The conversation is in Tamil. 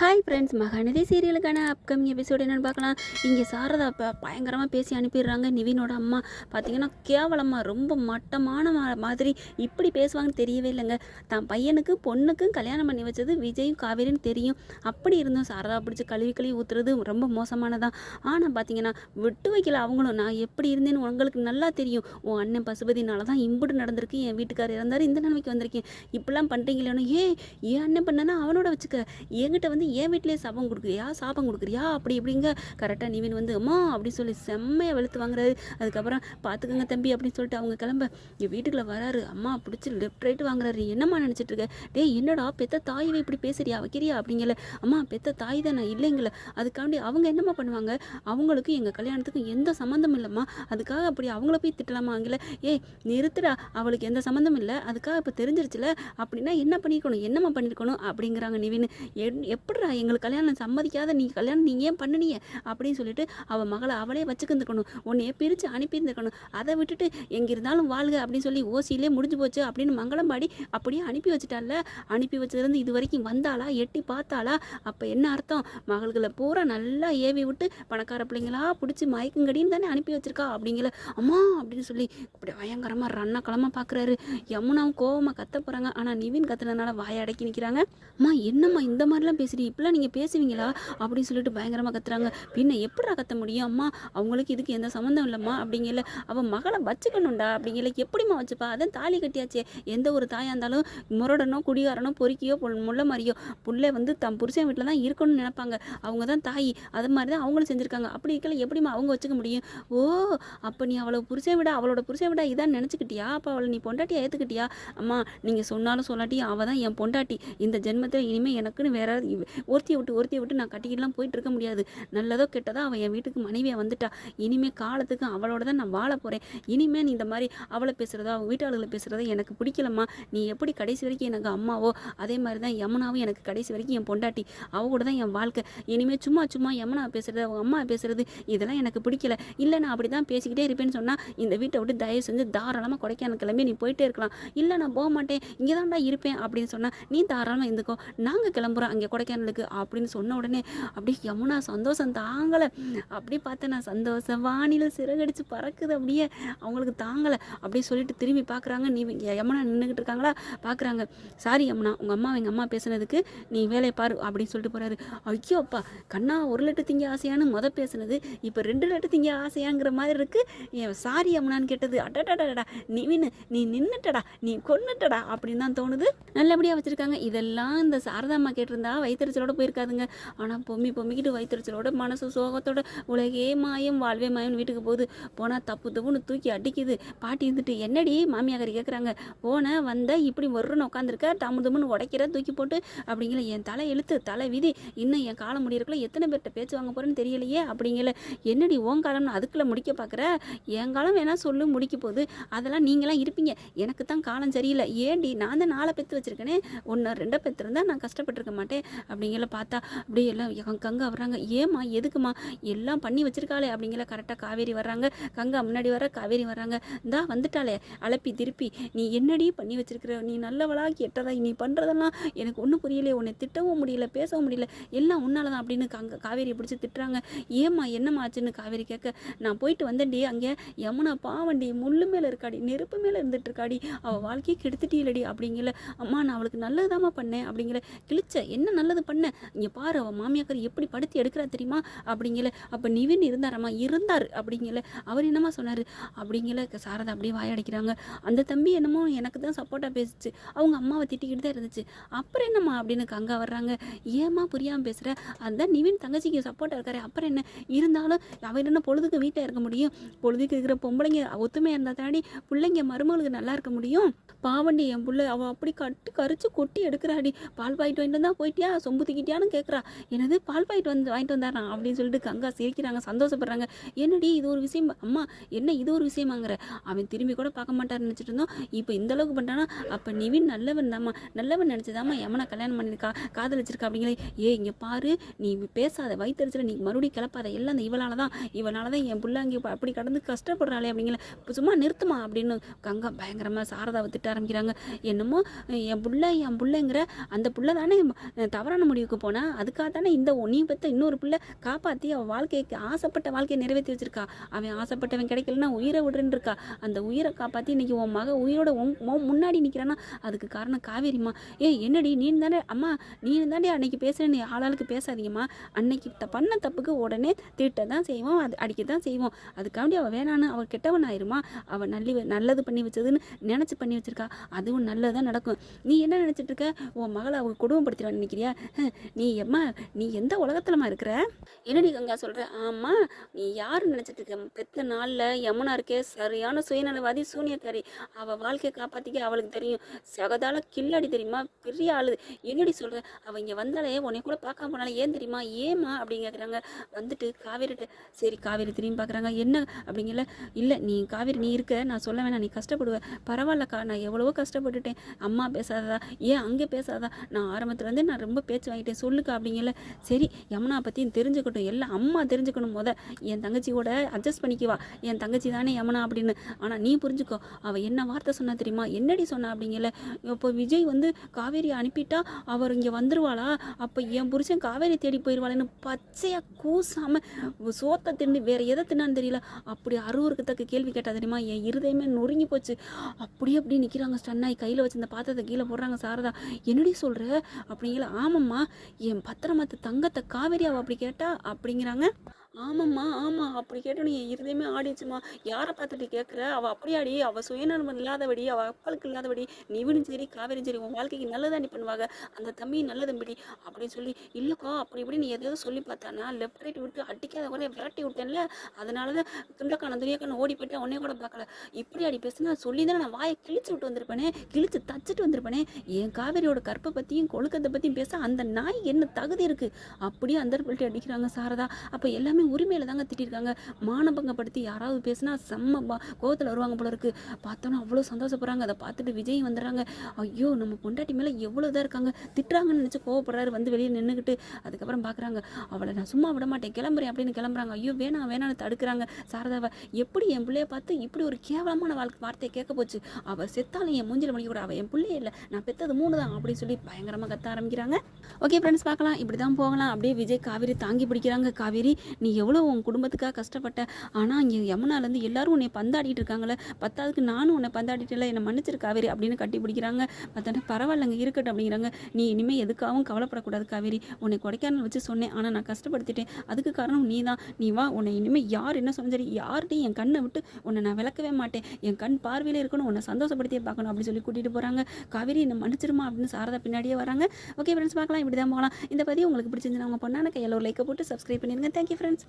ஹாய் ஃப்ரெண்ட்ஸ் மகாநதி சீரியலுக்கான அப்கமிங் எபிசோடு என்னென்னு பார்க்கலாம். இங்கே சாரதா இப்போ பயங்கரமாக பேசி அனுப்பிடுறாங்க. நிவினோட அம்மா பார்த்தீங்கன்னா கேவலமாக ரொம்ப மட்டமான மா- மாதிரி இப்படி பேசுவாங்கன்னு தெரியவே இல்லைங்க. தான் பையனுக்கு பொண்ணுக்கும் கல்யாணம் பண்ணி வச்சது விஜயும் காவேரின்னு தெரியும். அப்படி இருந்தும் சாரதா பிடிச்சி கழுவி கழுவி ஊற்றுறது ரொம்ப மோசமானதான். ஆனால் பார்த்தீங்கன்னா விட்டு வைக்கல அவங்களும். நான் எப்படி இருந்தேன்னு உங்களுக்கு நல்லா தெரியும். உன் அண்ணன் பசுபதினால தான் இம்புட்டு நடந்திருக்கு. என் வீட்டுக்காரர் இறந்தார். இந்த நிலைமைக்கு வந்திருக்கேன். இப்படிலாம் பண்ணுறீங்களேன்னு ஏ ஏன் அண்ணன் பண்ணனா அவனோட வச்சுக்க. என்கிட்ட வந்து என் வீட்டிலேயே சாபம் கொடுக்குறியா? சாபம் கொடுக்குறியா? அப்படி இப்படிங்க கரெக்டாக நிவின் வந்து அம்மா அப்படி சொல்லி செம்மையாக வெளுத்து வாங்குறாரு. அதுக்கப்புறம் பார்த்துக்கங்க தம்பி அப்படின்னு சொல்லிட்டு அவங்க கிளம்ப. என் வீட்டுக்குள்ளே வராரு. அம்மா பிடிச்சி லெஃப்ட் ரைட்டு வாங்குறாரு. என்னம்மா நினச்சிட்டு இருக்க? டே என்னடா பெத்த தாயவே இப்படி பேசுறியா? வைக்கிறியா? அப்படிங்கல. அம்மா பெத்த தாய் தான்? நான் இல்லைங்கள அதுக்காண்டி அவங்க என்னம்மா பண்ணுவாங்க? அவங்களுக்கும் எங்கள் கல்யாணத்துக்கும் எந்த சம்மந்தம் இல்லைம்மா. அதுக்காக அப்படி அவங்கள போய் திட்டலாமா அவங்கள ஏய் நிறுத்துடா அவளுக்கு எந்த சம்மந்தம் இல்லை. அதுக்காக இப்போ தெரிஞ்சிருச்சுல. அப்படின்னா என்ன பண்ணியிருக்கணும் என்னம்மா பண்ணியிருக்கணும் அப்படிங்கிறாங்க நிவின். என் எப்படிடா எங்களுக்கு கல்யாணம் சம்மதிக்காத நீ கல்யாணம் நீ ஏன் பண்ணுனீங்க? அப்படின்னு சொல்லிட்டு அவள் மகளை அவளே வச்சுக்கிருந்துக்கணும். உன்னையே பிரித்து அனுப்பியிருந்துக்கணும். அதை விட்டுட்டு எங்கே இருந்தாலும் வாழ்க அப்படின்னு சொல்லி ஓசியிலே முடிஞ்சு போச்சு அப்படின்னு மங்களம் பாடி அப்படியே அனுப்பி வச்சுட்டால அனுப்பி வச்சதுலேருந்து இது வரைக்கும் வந்தாளா எட்டி பார்த்தாளா? அப்போ என்ன அர்த்தம்? மகள்களை பூரா நல்லா ஏவி விட்டு பணக்கார பிள்ளைங்களா பிடிச்சி மயக்கங்கடின்னு தானே அனுப்பி வச்சிருக்கா அப்படிங்கிற அம்மா அப்படின்னு சொல்லி இப்படி பயங்கரமாக ரன்ன கிளம்ப பார்க்குறாரு யமுனாவும் கோவமாக கத்த போகிறாங்க ஆனால் நிவின் கத்துனதுனால வாயை அடக்கி நிற்கிறாங்க அம்மா என்னம்மா இந்த மாதிரிலாம் பேசுறீ இப்படிலாம் நீங்கள் பேசுவீங்களா? அப்படின்னு சொல்லிட்டு பயங்கரமாக கத்துறாங்க. பின்ன எப்படிடா கத்த முடியும்? அம்மா அவங்களுக்கு இதுக்கு எந்த சம்மந்தம் இல்லைம்மா அப்படிங்கல அவன் மகளை வச்சுக்கணும்டா அப்படிங்கல எப்படிம்மா வச்சுப்பா? அதான் தாலி கட்டியாச்சே. எந்த ஒரு தாயாக இருந்தாலும் முரடனோ குடிகாரனோ பொறுக்கியோ முள்ள மாதிரியோ புள்ளை வந்து தம் புருஷன் வீட்டில் தான் இருக்கணும்னு நினைப்பாங்க. அவங்க தான் தாய். அது மாதிரி தான் அவங்களும் செஞ்சுருக்காங்க. அப்படி இருக்கல எப்படிம்மா அவங்க வச்சுக்க முடியும்? ஓ அப்போ நீ அவளை புருஷன் விட அவளோட புருஷன் விட இதான் நினச்சிக்கிட்டியா? அப்போ அவளை நீ பொண்டாட்டி ஏற்றுக்கிட்டியா அம்மா நீங்கள் சொன்னாலும் சொல்லாட்டி அவள் தான் என் பொண்டாட்டி. இந்த ஜென்மத்தில் இனிமேல் எனக்குன்னு வேற ஒருத்தியை விட்டு ஒருத்தியை விட்டு நான் கட்டிக்கிட்டுலாம் போயிட்டு இருக்க முடியாது. நல்லதோ கெட்டதோ அவள் என் வீட்டுக்கு மனைவியாக வந்துட்டா. இனிமேல் காலத்துக்கு அவளோட தான் நான் வாழ போகிறேன் இனிமேல் நீ இந்த மாதிரி அவளை பேசுகிறதோ அவள் வீட்டாளர்களை பேசுகிறதோ எனக்கு பிடிக்கலம்மா. நீ எப்படி கடைசி வரைக்கும் எனக்கு அம்மாவோ அதே மாதிரி தான் யமுனாவும் எனக்கு கடைசி வரைக்கும் என் பொண்டாட்டி. அவ கூட தான் என் வாழ்க்கை. இனிமேல் சும்மா சும்மா யமுனா பேசுகிறது அவங்க அம்மா பேசுகிறது இதெல்லாம் எனக்கு பிடிக்கல. இல்லை நான் அப்படி தான் பேசிக்கிட்டே இருப்பேன்னு சொன்னால் இந்த வீட்டை விட்டு தயவு செஞ்சு தாராளமாக கொடைக்கானல் கிளம்பி நீ போயிட்டே இருக்கலாம். இல்லை நான் போக மாட்டேன் இங்கே தான்டா இருப்பேன் அப்படின்னு சொன்னால் நீ தாராளமாக இருந்துக்கோ. நாங்கள் கிளம்புறோம். அங்கே சேனலுக்கு அப்படின்னு சொன்ன உடனே அப்படியே யமுனா சந்தோஷம் தாங்கலை. அப்படியே பார்த்தேன் நான் சந்தோஷம் வானிலை சிறகடிச்சு பறக்குது அப்படியே அவங்களுக்கு தாங்கலை. அப்படி சொல்லிட்டு திரும்பி பார்க்குறாங்க நீ யமுனா நின்றுக்கிட்டு இருக்காங்களா? பார்க்குறாங்க சாரி யமுனா உங்கள் அம்மா எங்கள் அம்மா பேசுனதுக்கு நீ வேலையை பாரு அப்படின்னு சொல்லிட்டு போகிறாரு ஐயோ அப்பா கண்ணா ஒரு லட்டு திங்க ஆசையான்னு மொதல் பேசுனது இப்போ ரெண்டு லட்டு திங்க ஆசையாங்கிற மாதிரி இருக்குது சாரி யமுனான்னு கேட்டது அடடடடா நிவின் நீ நின்னுட்டடா நீ கொன்னுட்டடா அப்படின்னு தான் தோணுது. நல்லபடியாக வச்சுருக்காங்க. இதெல்லாம் இந்த சாரதாம்மா கேட்டிருந்தா வயிற்றுச்சலோட போயிருக்காதுங்க. ஆனால் பொம்மி பொம்மிக்கிட்டு வயிற்றுச்சலோட மனசு சோகத்தோட உலகே மாயம் வாழ்வே மாயம்னு வீட்டுக்கு போகுது. போனால் தப்பு தப்புன்னு தூக்கி அடிக்குது. பாட்டி இருந்துட்டு என்னடி மாமியாக்காரி கேட்குறாங்க போன வந்த இப்படி ஒருன்னு உட்காந்துருக்க தமிழ் தம்முன்னு உடைக்கிற தூக்கி போட்டு அப்படிங்கல. என் தலை எழுத்து தலை விதி இன்னும் என் காலம் முடியறக்குள்ள எத்தனை பேர்கிட்ட பேச்சு வாங்க போகிறேன்னு தெரியலையே அப்படிங்கல. என்னடி உன் காலம்னு அதுக்குள்ளே முடிக்க பார்க்குற என் காலம் வேணால் சொல்லு முடிக்க போகுது. அதெல்லாம் நீங்களாம் இருப்பீங்க. எனக்கு தான் காலம் சரியில்லை. ஏண்டி நான் தான் நாளை பெற்று வச்சிருக்கேனே. ஒன்று ரெண்டை பெற்றிருந்தா நான் கஷ்டப்பட்டிருக்க மாட்டேன் அப்படிங்கிற பார்த்தா அப்படியே எல்லாம் கங்கா வர்றாங்க. ஏம்மா எதுக்குமா எல்லாம் பண்ணி வச்சிருக்காளே அப்படிங்கிற கரெக்டாக காவேரி வர்றாங்க. கங்கா முன்னாடி வர காவேரி வர்றாங்க. இந்தா வந்துட்டாளே. அலப்பி திருப்பி. நீ என்னடி பண்ணி வச்சிருக்கிற? நீ நல்லவளா கெட்டதா? நீ பண்ணுறதெல்லாம் எனக்கு ஒன்றும் புரியலையே. உன்னை திட்டவும் முடியல பேசவும் முடியல. எல்லாம் உன்னால தான் அப்படின்னு கங்க காவேரி பிடிச்சி திட்டுறாங்க. ஏம்மா என்னம்மா ஆச்சுன்னு காவேரி கேட்க நான் போயிட்டு வந்தேன்டி. அங்கே யமுனா பாவண்டி முள்ளு மேலே இருக்காடி நெருப்பு மேலே இருந்துட்டு இருக்காடி அவள் வாழ்க்கையை கெடுத்துட்டீலடி அப்படிங்கிற அம்மா நான் அவளுக்கு நல்லதுதாம்மா பண்ணேன் அப்படிங்கிற கிழிச்ச என்ன நல்லது பண்ண. இங்கே பாரு அவள் மாமியாக்கர் எப்படி படுத்தி எடுக்கிறா தெரியுமா? அப்படிங்கல. அப்போ நிவின் இருந்தாரம்மா இருந்தார். அப்படிங்கல. அவர் என்னம்மா சொன்னார்? அப்படிங்கல. சாரதா அப்படியே வாயடிக்கிறாங்க அந்த தம்பி என்னமோ எனக்கு தான் சப்போர்ட்டாக பேசிச்சு. அவங்க அம்மாவை திட்டிக்கிட்டு தான் இருந்துச்சு. அப்புறம் என்னம்மா அப்படின்னு கங்கா வர்றாங்க. ஏம்மா புரியாமல் பேசுகிற அதுதான் நிவின் தங்கச்சிக்கு சப்போர்ட்டாக இருக்காரு. அப்புறம் என்ன? இருந்தாலும் அவர் என்ன பொழுதுக்கு வீட்டில் இருக்க முடியும். பொழுதுக்கு இருக்கிற பொம்பளைங்க ஒத்துமையாக இருந்தால் தாண்டி பிள்ளைங்க மருமகளுக்கு நல்லா இருக்க முடியும். பாவண்டி என் பிள்ளை அவள் அப்படி கட்டு கரிச்சு கொட்டி எடுக்கிறாடி. பால் பாயிட்டு வாங்கிட்டு தான் போயிட்டியா? சொம்பு தூக்கிட்டியான்னு கேட்குறா என்னது? பால் பாயிட்டு வந்து வாங்கிட்டு வந்தாரான் அப்படின்னு சொல்லிட்டு கங்கா சிரிக்கிறாங்க சந்தோஷப்படுறாங்க. என்னடி இது ஒரு விஷயம்? அம்மா என்ன இது ஒரு விஷயமாங்கிற? அவன் திரும்பி கூட பார்க்க மாட்டான்னு நினச்சிட்டு இருந்தோம். இப்போ இந்த அளவுக்கு பண்ணிட்டானா அப்போ நிவின் நல்லவன் தாம்மா. நல்லவன் நினச்சதாம்மா யமனா கல்யாணம் பண்ணியிருக்கா காதலிச்சிருக்கா அப்படிங்களே. ஏ இங்கே பாரு. நீ பேசாத. வயிற்றுல நீ மறுபடியும் கிளப்பாத. எல்லாம் அந்த இவளால தான் இவனால தான் என் பிள்ளை அங்கே அப்படி கடந்து கஷ்டப்படுறாளே அப்படிங்கிற இப்போ சும்மா நிறுத்துமா அப்படின்னு கங்கா பயங்கரமாக சாரதாவை திட்ட ஆரம்பிக்கிறாங்க. என்னமோ என் புள்ள என் புள்ளைங்கிற அந்த புள்ள தானே தவறான முடிவுக்கு போனா அதுக்காக தானே இந்த நீ பெற்ற இன்னொரு பிள்ளை காப்பாற்றி அவள் வாழ்க்கைக்கு ஆசைப்பட்ட வாழ்க்கையை நிறைவேற்றி வச்சிருக்கா. அவன் ஆசைப்பட்டவன் கிடைக்கலன்னா உயிரை விடுறேன்னு இருக்கா. அந்த உயிரை காப்பாற்றி இன்னைக்கு உன் மக உயிரோட உன் முன்னாடி நிற்கிறான்னா அதுக்கு காரணம் காவேரிம்மா. ஏ என்னடி நீ தானே அம்மா நீ தானே அன்னைக்கு நீ ஆளாளுக்கு பேசாதீங்கம்மா. அன்னைக்கு த பண்ண தப்புக்கு உடனே திட்ட தான் செய்வோம் அது அடிக்க தான் செய்வோம். அதுக்காண்டி அவள் வேணான்னு அவள் கெட்டவன் ஆயிருமா அவள் நல்லி நல்லது பண்ணி வச்சதுன்னு நினச்சி பண்ணி வச்சிருக்கா. அதுவும் நல்லதாக நடக்கும். நீ என்ன நினச்சிட்டு இருக்க? உன் மகளை அவள் கொடுமைப்படுத்திடுவான்னு நினைக்கிறியா? நீ எம்மா நீ எந்த உலகத்துலமா இருக்கிற? என்னடி கங்கா சொல்கிற ஆமாம் நீ யார் நினச்சிட்டு இருக்க? பெத்த நாளில் யமுனா இருக்கே சரியான சுயநலவாதி சூனியக்காரி. அவள் வாழ்க்கையை காப்பாற்றிக்க அவளுக்கு தெரியும். சகதால கில்லடி தெரியுமா? பெரிய ஆளு. என்னடி சொல்கிற அவள் இங்கே வந்தாலே உன்னை கூட பார்க்காம போனாலே ஏன் தெரியுமா? ஏமா அப்படின்னு கேட்குறாங்க வந்துட்டு காவேரிட்ட சரி காவேரி திரும்பி பார்க்குறாங்க என்ன அப்படிங்கல இல்லை நீ காவேரி நீ இருக்க. நான் சொல்ல வேணாம் நீ கஷ்டப்படுவ. பரவாயில்லக்கா நான் எவ்வளவோ கஷ்டப்பட்டுட்டேன். அம்மா பேசாததா? ஏன் அங்கே பேசாதா நான் ஆரம்பத்துலேருந்தே நான் ரொம்ப பேச்சு வாங்கிட்டேன் சொல்லுக்கா அப்படிங்கல. சரி யமுனா பற்றியும் தெரிஞ்சுக்கட்டும். எல்லாம் அம்மா தெரிஞ்சுக்கணும் முத. என் தங்கச்சியோட அட்ஜஸ்ட் பண்ணிக்குவா. என் தங்கச்சி தானே யமுனா அப்படின்னு. ஆனால் நீ புரிஞ்சுக்கோ. அவள் என்ன வார்த்தை சொன்னா தெரியுமா? என்னடி சொன்னா அப்படிங்கல. இப்போ விஜய் வந்து காவேரி அனுப்பிட்டா அவர் இங்கே வந்துருவாளா? அப்போ என் புருஷன் காவேரி தேடி போயிடுவாளேன்னு பச்சையாக கூசாமல் சோத்தை தின்னு வேற எதை தின்னான்னு தெரியல. அப்படி அறுவருக்கு தக்க கேள்வி கேட்டா தெரியுமா? என் இருதயமே நொறுங்கி போச்சு. அப்படியே அப்படி நிற்கிறாங்க ஸ்டன்னாய். கையில் வச்சு இந்த பாத்திரத்தை கீழே போடுறாங்க சாரதா. என்னடி சொல்கிற அப்படிங்கிற ஆமாம்மா என் பத்திரமத்து தங்கத்தை காவேரி அவள் அப்படி கேட்டா அப்படிங்கிறாங்க. ஆமாம்மா ஆமாம் அப்படி கேட்டோன்னு என் இருதயமே ஆடிச்சுமா யாரை பார்த்துட்டு கேட்குற அவள் அப்படியாடி. அவள் சுயநலம் இல்லாதபடி அவள் அப்பாளுக்கு இல்லாதபடி நீவனும் சரி காவேரியும் சரி உன் வாழ்க்கைக்கு நல்லதாண்டி பண்ணுவாங்க. அந்த தம்பி நல்லதம்பிடி அப்படின்னு சொல்லி இல்லைக்கா அப்படி இப்படி நீ எதாவது சொல்லி பார்த்தானா லெஃப்ட் ரைட் விட்டு அடிக்காத கூட விரட்டி விட்டேன்ல. அதனால தான் துண்டக்கான துணியக்கான ஓடி போயிட்டு உடனே கூட பார்க்கல. இப்படி அடி பேசுனா சொல்லி தானே நான் வாயை கிழிச்சு விட்டு வந்திருப்பேனே கிழிச்சு தச்சுட்டு வந்திருப்பேனே. என் காவேரியோட கற்பை பற்றியும் கொழுக்கத்தை பற்றியும் பேச அந்த நாய் என்ன தகுதி இருக்குது அப்படியே அந்த அடிக்கிறாங்க சாரதா. அப்போ எல்லாமே உரிமையில தாங்க திட்டிருக்காங்க. மானபங்கப்படுத்தி யாராவது பேசினா செம்ம பா கோவத்தில் வருவாங்க போல இருக்கு. பார்த்தோன்னா அவ்வளோ சந்தோஷப்படுறாங்க. அதை பார்த்துட்டு விஜய் வந்துடுறாங்க. ஐயோ நம்ம பொண்டாட்டி மேலே எவ்வளோ இதாக இருக்காங்க. திட்டுறாங்கன்னு நினச்சி கோவப்படுறாரு. வந்து வெளியே நின்றுக்கிட்டு அதுக்கப்புறம் பார்க்குறாங்க அவளை நான் சும்மா விட மாட்டேன். கிளம்புறேன் அப்படின்னு கிளம்புறாங்க. ஐயோ வேணாம் வேணாம்னு தடுக்கிறாங்க. சாரதாவை எப்படி என் பிள்ளைய பார்த்து இப்படி ஒரு கேவலமான வாழ்க்கை வார்த்தையை கேட்க போச்சு? அவள் செத்தாலும் என் மூஞ்சில் மணிக்க கூட அவள் என் பிள்ளையே இல்லை. நான் பெற்றது மூணு தான் அப்படின்னு சொல்லி பயங்கரமாக கத்த ஆரம்பிக்கிறாங்க. ஓகே ஃப்ரெண்ட்ஸ் பார்க்கலாம். இப்படி தான் போகலாம். அப்படியே விஜய் காவேரி தாங்கி பிடிக்கிறாங்க. காவேரி நீ எவ்வளோ உன் குடும்பத்துக்காக கஷ்டப்பட்ட? ஆனால் இங்கே யமுனாலேருந்து எல்லாரும் உன்னை பந்தாடிட்டு இருக்காங்களே பத்தாவதுக்கு நானும் உன்னை பந்தாடிட்டல என்னை மன்னிச்சிரு காவேரி அப்படின்னு கட்டி பிடிக்கிறாங்க. பார்த்தோன்னா பரவாயில்லைங்க இருக்கட்டும் அப்படிங்கிறாங்க. நீ இனிமேல் எதுக்காகவும் கவலைப்படக்கூடாது காவேரி. உன்னை கொடைக்கானல் வச்சு சொன்னேன். ஆனால் நான் கஷ்டப்படுத்திட்டேன். அதுக்கு காரணம் நீ தான் நீ வா உன்னை இனிமேல் யார் என்ன சொன்னாலும் சரி யார்கிட்டையும் என் கண்ணை விட்டு உன்னை நான் விளக்கவே மாட்டேன். என் கண் பார்வையில் இருக்கணும். உன்னை சந்தோஷப்படுத்தியே பார்க்கணும் அப்படின்னு சொல்லி கூட்டிகிட்டு போகிறாங்க காவேரி என்னை மன்னிச்சிருமா அப்படின்னு சாரதா பின்னாடியே வராங்க. ஓகே ஃப்ரெண்ட்ஸ் பார்க்கலாம். இப்படி தான் போகலாம். இந்த பதிவு உங்களுக்கு பிடிச்சிருந்துன்னா உங்கள் பொண்ணான கையில் ஒரு லைக்கை போட்டு சப்ஸ்கிரைப் பண்ணிடுங்க. Thank you friends